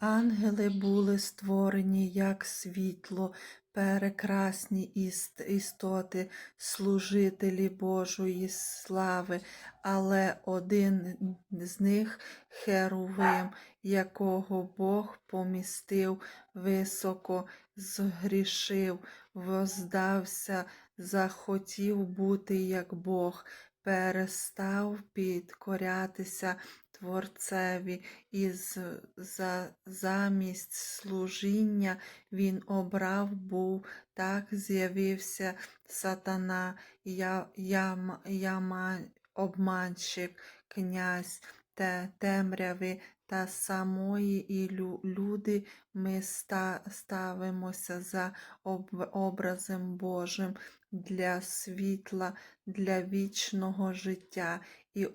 Ангели були створені як світло, прекрасні іст- істоти, служителі Божої слави, але один з них Херувим, якого Бог помістив високо, згрішив, воздався, захотів бути як Бог, перестав підкорятися Творцеві і за, замість служіння він обрав був, так з'явився сатана, я, я, я обманщик, князь те, темряви та самої і лю- люди ми ста, ставимося за об, образом Божим для світла, для вічного життя. І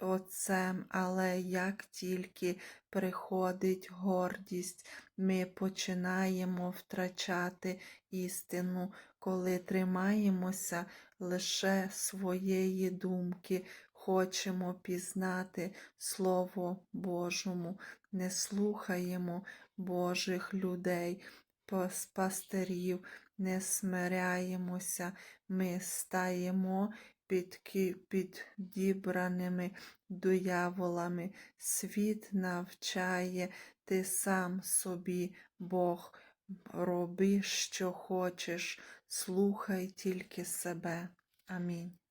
Отцем, але як тільки приходить гордість, ми починаємо втрачати істину, коли тримаємося лише своєї думки, хочемо пізнати Слово Божому, не слухаємо Божих людей, пас- пастирів, не смиряємося, ми стаємо підібраними дияволами. Світ навчає, ти сам собі, Бог, роби, що хочеш, слухай тільки себе. Амінь.